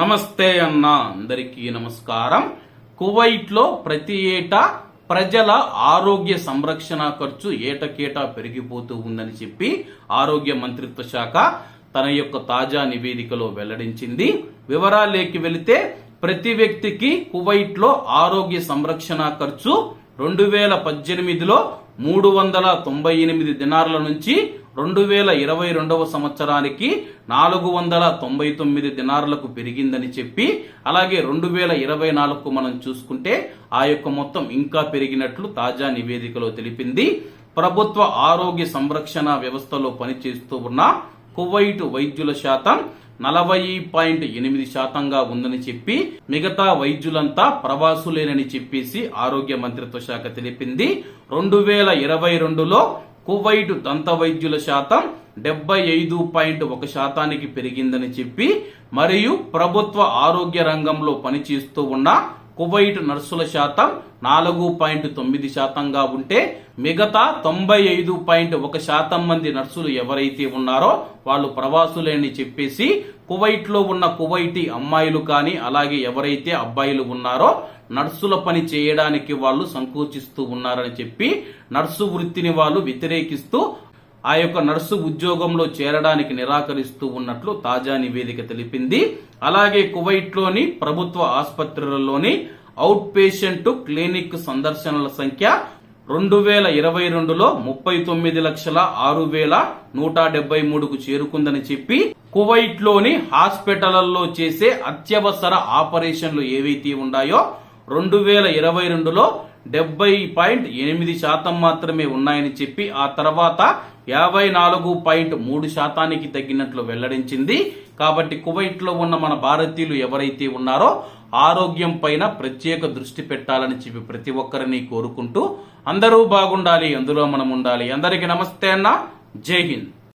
నమస్తే అన్న అందరికీ నమస్కారం. కువైట్లో ప్రతి ఏటా ప్రజల ఆరోగ్య సంరక్షణ ఖర్చు ఏటకేటా పెరిగిపోతూ ఉందని చెప్పి ఆరోగ్య మంత్రిత్వ శాఖ తన యొక్క తాజా నివేదికలో వెల్లడించింది. వివరాలేకి వెళితే ప్రతి వ్యక్తికి కువైట్లో ఆరోగ్య సంరక్షణ ఖర్చు రెండు వేల పద్దెనిమిదిలో మూడు వందల తొంభై ఎనిమిది దినార్ల నుంచి రెండు వేల ఇరవై రెండవ సంవత్సరానికి నాలుగు వందల తొంభై తొమ్మిది దినారులకు పెరిగిందని చెప్పి అలాగే రెండు వేల ఇరవై నాలుగుకు మనం చూసుకుంటే ఆ యొక్క మొత్తం ఇంకా పెరిగినట్లు తాజా నివేదికలో తెలిపింది. ప్రభుత్వ ఆరోగ్య సంరక్షణ వ్యవస్థలో పనిచేస్తూ ఉన్న కువైట్ వైద్యుల శాతం నలభై పాయింట్ ఎనిమిది శాతంగా ఉందని చెప్పి మిగతా వైద్యులంతా ప్రవాసులేనని చెప్పేసి ఆరోగ్య మంత్రిత్వ శాఖ తెలిపింది. రెండు వేల ఇరవై రెండులో కువైట్ దంత వైద్యుల శాతం డెబ్బై ఐదు పాయింట్ ఒక శాతానికి పెరిగిందని చెప్పి మరియు ప్రభుత్వ ఆరోగ్య రంగంలో పనిచేస్తూ ఉన్న కువైట్ నర్సుల శాతం నాలుగు పాయింట్ తొమ్మిది శాతంగా ఉంటే మిగతా తొంభై ఐదు పాయింట్ ఒక శాతం మంది నర్సులు ఎవరైతే ఉన్నారో వాళ్ళు ప్రవాసులేని చెప్పేసి కువైట్లో ఉన్న కువైటీ అమ్మాయిలు కానీ అలాగే ఎవరైతే అబ్బాయిలు ఉన్నారో నర్సుల పని చేయడానికి వాళ్ళు సంకోచిస్తూ ఉన్నారని చెప్పి నర్సు వృత్తిని వాళ్ళు వ్యతిరేకిస్తూ ఆ యొక్క నర్సు ఉద్యోగంలో చేరడానికి నిరాకరిస్తూ ఉన్నట్లు తాజా నివేదిక తెలిపింది. అలాగే కువైట్లోని ప్రభుత్వ ఆసుపత్రులలోని అవుట్ పేషెంట్ క్లినిక్ సందర్శనల సంఖ్య రెండు వేల ఇరవై రెండులో ముప్పై తొమ్మిది లక్షల ఆరు వేల నూట డెబ్బై మూడుకు చేరుకుందని చెప్పి కువైట్లోని హాస్పిటళ్ళలో చేసే అత్యవసర ఆపరేషన్లు ఏవైతే ఉన్నాయో రెండు వేల ఇరవై రెండులో డెబ్బై పాయింట్ ఎనిమిది శాతం మాత్రమే ఉన్నాయని చెప్పి ఆ తర్వాత యాభై నాలుగు పాయింట్ మూడు శాతానికి తగ్గినట్లు వెల్లడించింది. కాబట్టి కువైట్లో ఉన్న మన భారతీయులు ఎవరైతే ఉన్నారో ఆరోగ్యం పైన ప్రత్యేక దృష్టి పెట్టాలని చెప్పి ప్రతి ఒక్కరిని కోరుకుంటూ అందరూ బాగుండాలి అందులో మనం ఉండాలి. అందరికీ నమస్తే అన్న. జై హింద్.